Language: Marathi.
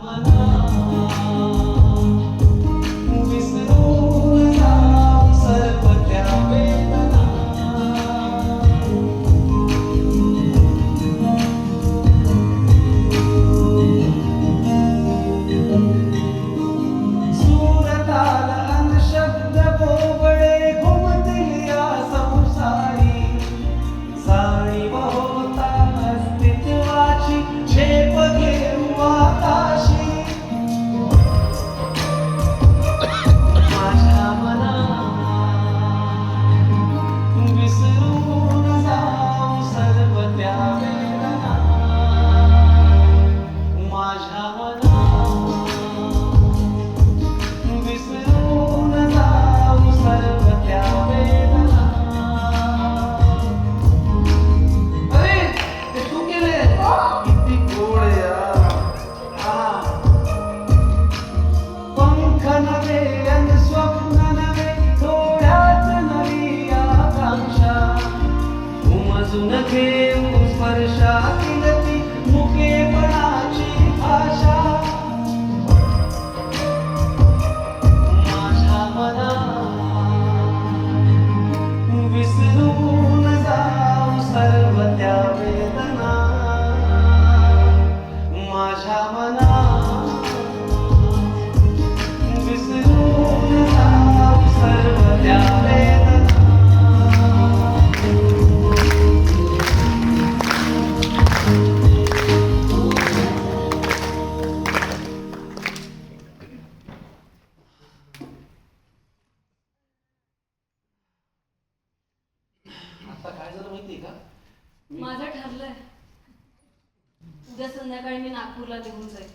विसरून नवे अन स्वप्न नवे नवी आकांक्षा. उमजून घेऊ स्पर्शातील ती मुकेपणाची भाषा. माझ्या मना विसरून जाऊ सर्व त्या वेदना. माझ्या मना आता काय झालं माहितीये का? माझं ठरलंय. उद्या संध्याकाळी मी नागपूरला निघून जाईल.